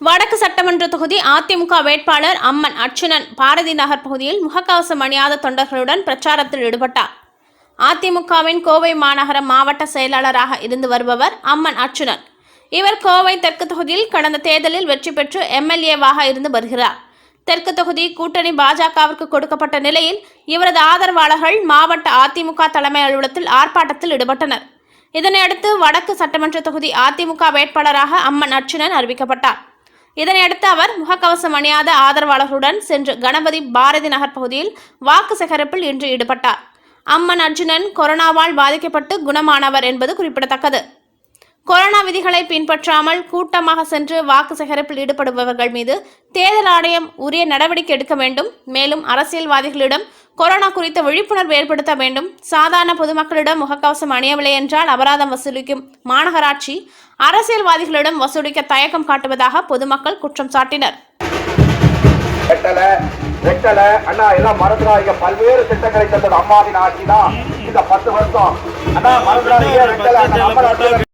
வடக்கு சட்டமன்ற தொகுதி அதிமுக வேட்பாளர் அம்மன் அர்ச்சுனன் பாரதி நகர் பகுதியில் முகக்கவசம் அணியாத தொண்டர்களுடன் பிரச்சாரத்தில் ஈடுபட்டார். அதிமுகவின் கோவை மாநகர மாவட்ட செயலாளராக இருந்து வருபவர் அம்மன் அர்ச்சுனன். இவர் கோவை தெற்கு தொகுதியில் கடந்த தேர்தலில் வெற்றி பெற்று எம்எல்ஏவாக இருந்து வருகிறார். தெற்கு தொகுதி கூட்டணி பாஜகவிற்கு கொடுக்கப்பட்ட நிலையில் இவரது ஆதரவாளர்கள் மாவட்ட அதிமுக தலைமை அலுவலகத்தில் ஆர்ப்பாட்டத்தில் ஈடுபட்டனர். இதனையடுத்து வடக்கு சட்டமன்ற தொகுதி அதிமுக வேட்பாளராக அம்மன் அர்ச்சுனன் அறிவிக்கப்பட்டார். இதனையடுத்து அவர் முகக்கவசம் அணியாத ஆதரவாளர்களுடன் சென்று கணபதி பாரதி நகர் பகுதியில் வாக்கு சேகரிப்பில் இன்று ஈடுபட்டார். அம்மன் அர்ஜுனன் கொரோனாவால் பாதிக்கப்பட்டு குணமானவர் என்பது குறிப்பிடத்தக்கது. கொரோனா விதிகளை பின்பற்றாமல் கூட்டமாக சென்று வாக்கு சேகரிப்பில் ஈடுபடுபவர்கள் மீது தேர்தல் ஆணையம் உரிய நடவடிக்கை எடுக்க வேண்டும். மேலும் அரசியல்வாதிகளிடம் கொரோனா குறித்த விழிப்புணர்வு ஏற்படுத்த வேண்டும். சாதாரண பொதுமக்களிடம் முகக்கவசம் அணியவில்லை என்றால் அபராதம் வசூலிக்கும் மாநகராட்சி அரசியல்வாதிகளிடம் வசூலிக்க தயக்கம் காட்டுவதாக பொதுமக்கள் குற்றம் சாட்டினர். அண்ணா எல்லாம் மறந்துடாதீங்க பல்வேறு திட்டங்களை தந்தது அம்மாவின் ஆட்சி தான். இந்த பத்து வருஷம். அண்ணா மறந்துடாதீங்க.